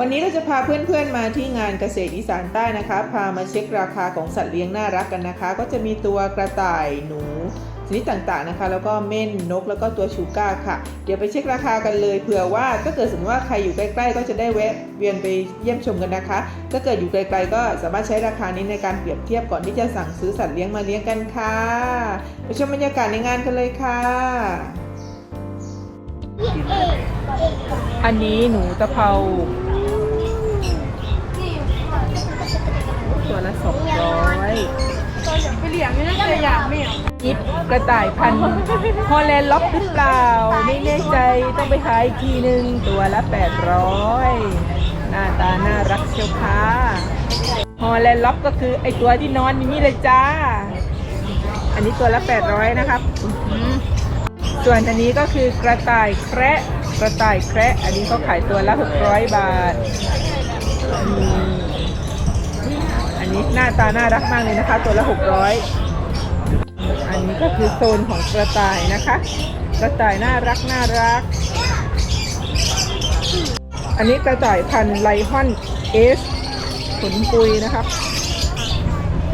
วันนี้เราจะพาเพื่อนๆมาที่งานเกษตรอีสานใต้นะคะ พามาเช็คราคาของสัตว์เลี้ยงน่ารักกันนะคะ ก็จะมีตัวกระต่ายหนูชนิดต่างๆนะคะ แล้วก็เม่นนกแล้วก็ตัวชูก้าค่ะ เดี๋ยวไปเช็คราคากันเลยเผื่อว่าถ้าเกิดสมมติว่าใครอยู่ใกล้ๆ ก็จะได้แวะเวียนไปเยี่ยมชมกันนะคะ ถ้าเกิดอยู่ไกลๆก็สามารถใช้ราคานี้ในการเปรียบเทียบก่อนที่จะสั่งซื้อสัตว์เลี้ยงมาเลี้ยงกันค่ะไปชมบรรยากาศในงานกันเลยค่ะอันนี้หนูตะเภา ตัวละสอง ร้อยไปเลี้ยงนี่น่าจะอยากไม่เอายิบกระต่ายพันธุ์ฮอลแลนด์ล็อบหรือเปล่า ไม่แน่ใจต้องไปหาอีกทีนึงตัวละ 800 หน้าตาน่ารักเชียวค่ะฮอลแลนด์ล็อบก็คือไอตัวที่นอนอย่างนี้เลยจ้า อันนี้ตัวละ 800 นะครับอื้อหือส่วนอันนี้ก็คือกระต่ายแคระกระต่ายแคระอันนี้เขาขายตัวละ 600 บาทอืมอั นนี้หน้าตาน่ารักมากเลยนะคะ ตัวละ 600 อันนี้ก็คือโซนของกระต่ายนะคะ กระต่ายน่ารักน่ารัก อันนี้กระต่ายพันไลฮอนเอสขนปุยนะครับ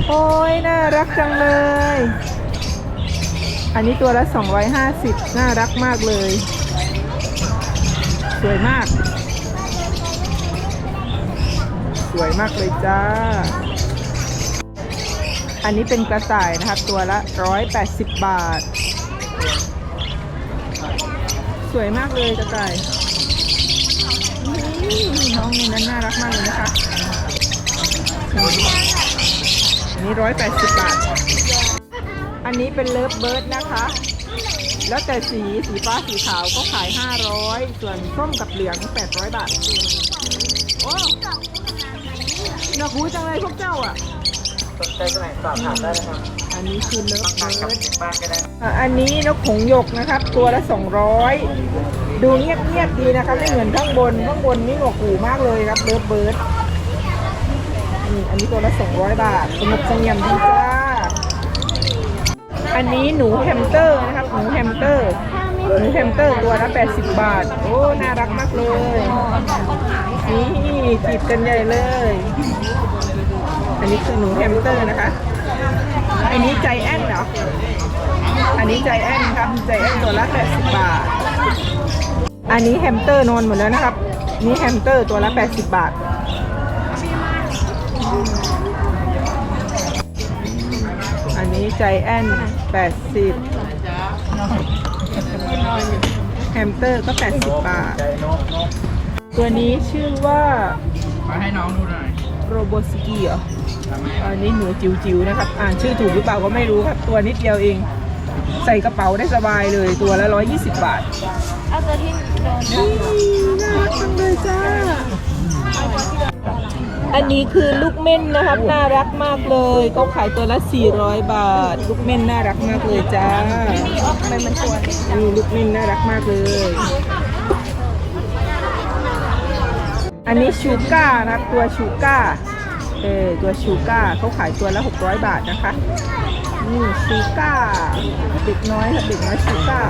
โอ้ยน่ารักจังเลย อันนี้ตัวละ 250 น่ารักมากเลย สวยมาก สวยมากเลยจ้า อันนี้เป็นกระต่ายนะครับตัวละ 180 บาท สวยมากเลยกระต่ายน้องนี่นั้นน่ารักมากเลยนะคะอันนี้ 180 บาท อันนี้เป็นเลิฟเบิร์ดนะคะ แล้วแต่สีสีฟ้าสีขาวก็ขาย 500 ส่วนส้มกับเหลือง 800 บาท โอ้หนักหูจังเลยพวกเจ้าอะ สนใจตัวไหนสอบถามได้นะครับอันนี้คือเลิฟทางเบิกับร์ดบ้านก็ได้อะอันนี้นกหงส์หยกนะครับ ตัวละ 200 ดูเงียบๆดีนะครับไม่เหมือนข้างบนข้างบนนี่หนวกหูมากเลยครับเลิฟเบิร์ดนี่อันนี้ตัวละ 200 บาทสงบเสงี่ยมดีจ้าอันนี้หนูแฮมสเตอร์นะครับหนูแฮมสเตอร์หนูแฮมสเตอร์ตัวละ 80 บาท โอ้น่ารักมากเลยนี่จีบกันใหญ่เลย อันนี้คือหนูแฮมสเตอร์นะคะ อันนี้ใจแอนเหรอ อันนี้ใจแอนครับใจแอนตัวละ80 บาท อันนี้แฮมสเตอร์นอนหมดแล้วนะครับ นี่แฮมสเตอร์ตัวละ 80 บาท อันนี้ใจแอน80แฮมสเตอร์ก็ 80 บาท ตัวนี้ชื่อว่า มาให้น้องดูหน่อย โรโบสกี้เหรอ อันนี้หนูจิ๋วๆนะครับ อ่านชื่อถูกหรือเปล่าก็ไม่รู้ครับ ตัวนิดเดียวเอง ใส่กระเป๋าได้สบายเลย ตัวละ 120 บาท เอาตัวที่โดนน่ารักจังเลยจ้า อันนี้คือลูกเม่นนะครับ น่ารักมากเลยเขาขายตัวละ 400 บาท ลูกเม่นน่ารักมากเลยจ้านี่ออกไปมันตัวนี่ลูกเม่นน่ารักมากเลย อันนี้ชูก้านะตัวชูก้าเออตัวชูก้าเขาขายตัวละ 600 บาทนะคะนี่ชูก้าเด็กน้อยค่ะเด็กน้อยชูก้า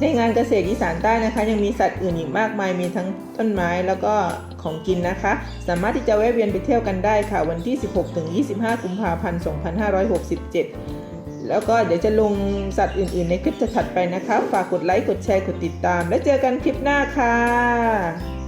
ในงานเกษตรอีสานใต้นะคะ ยังมีสัตว์อื่นอีกมากมายมีทั้งต้นไม้แล้วก็ของกินนะคะ สามารถที่จะแวะเวียนไปเที่ยวกันได้ค่ะ วันที่ 16ถึง25 กุมภาพันธ์ 2567 แล้วก็เดี๋ยวจะลงสัตว์อื่น ๆ ในคลิปถัดไปนะคะ ฝากกดไลค์ กดแชร์ กดติดตาม แล้วเจอกันคลิปหน้าค่ะ